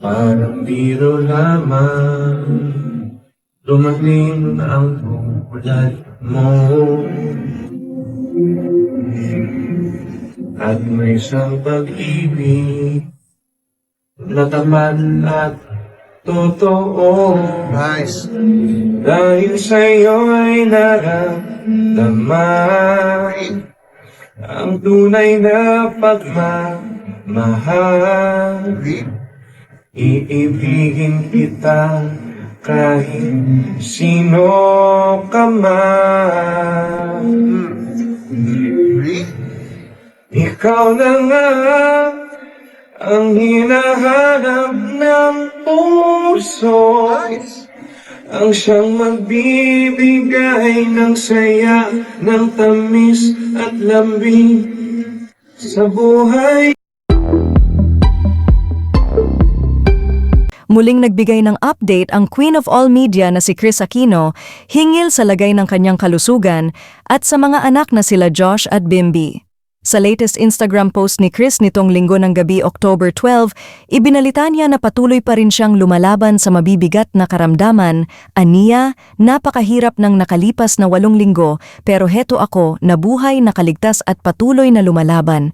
Parang biro lamang Dumating ang tulad mo. At may isang pag-ibig Natamad at totoo. Nice. Dahil sa'yo ay naramdaman Ang tunay na pagmamahal Iibigin kita kahit sino ka man. Ikaw na nga ang hinahanap ng puso. Ang siyang magbibigay ng saya, ng tamis at lambing sa buhay Muling nagbigay ng update ang Queen of All Media na si Chris Aquino hingil sa lagay ng kanyang kalusugan at sa mga anak na sila Josh at Bimby. Sa latest Instagram post ni Chris nitong linggo ng gabi October 12, ibinalita niya na patuloy pa rin siyang lumalaban sa mabibigat na karamdaman. Aniya, napakahirap ng nakalipas na walong linggo pero heto ako, nabuhay, nakaligtas at patuloy na lumalaban.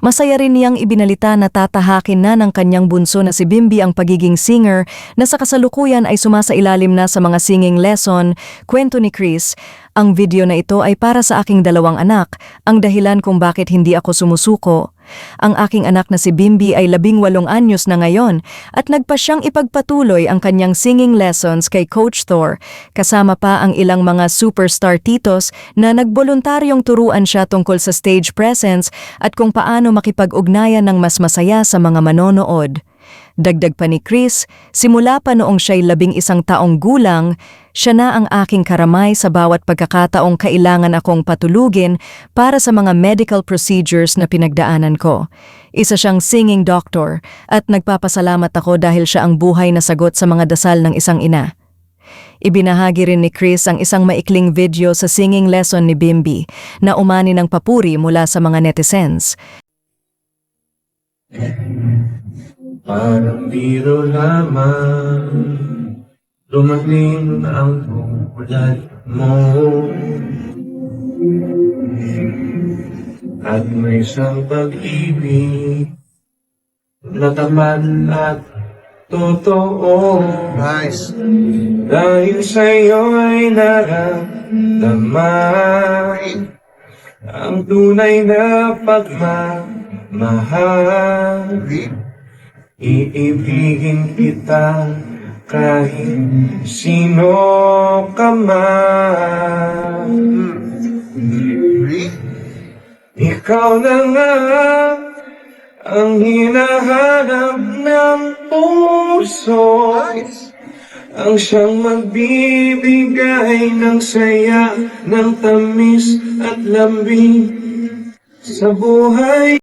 Masaya rin niyang ibinalita na tatahakin na ng kanyang bunso na si Bimby ang pagiging singer na sa kasalukuyan ay sumasailalim na sa mga singing lesson. Kwento ni Chris, ang video na ito ay para sa aking dalawang anak, ang dahilan kung bakit hindi ako sumusuko. Ang aking anak na si Bimby ay labing walong anyos na ngayon at nagpa siyang ipagpatuloy ang kanyang singing lessons kay Coach Thor, kasama pa ang ilang mga superstar titos na nagboluntaryong turuan siya tungkol sa stage presence at kung paano makipag-ugnayan ng mas masaya sa mga manonood. Dagdag pa ni Chris, simula pa noong siya'y labing isang taong gulang, siya na ang aking karamay sa bawat pagkakataong kailangan akong patulugin para sa mga medical procedures na pinagdaanan ko. Isa siyang singing doctor at nagpapasalamat ako dahil siya ang buhay na sagot sa mga dasal ng isang ina. Ibinahagi rin ni Chris ang isang maikling video sa singing lesson ni Bimby na umani ng papuri mula sa mga netizens. Parang biro lamang Dumating ang tulad mo. At may isang pag-ibig Natamad at totoo. Nice. Dahil sa'yo ay naramdaman Ang tunay na pagmamahal. Iibigin kita kahit sino ka man. Ikaw na nga ang hinahanap ng puso. Ang siyang magbibigay ng saya, ng tamis at lambing sa buhay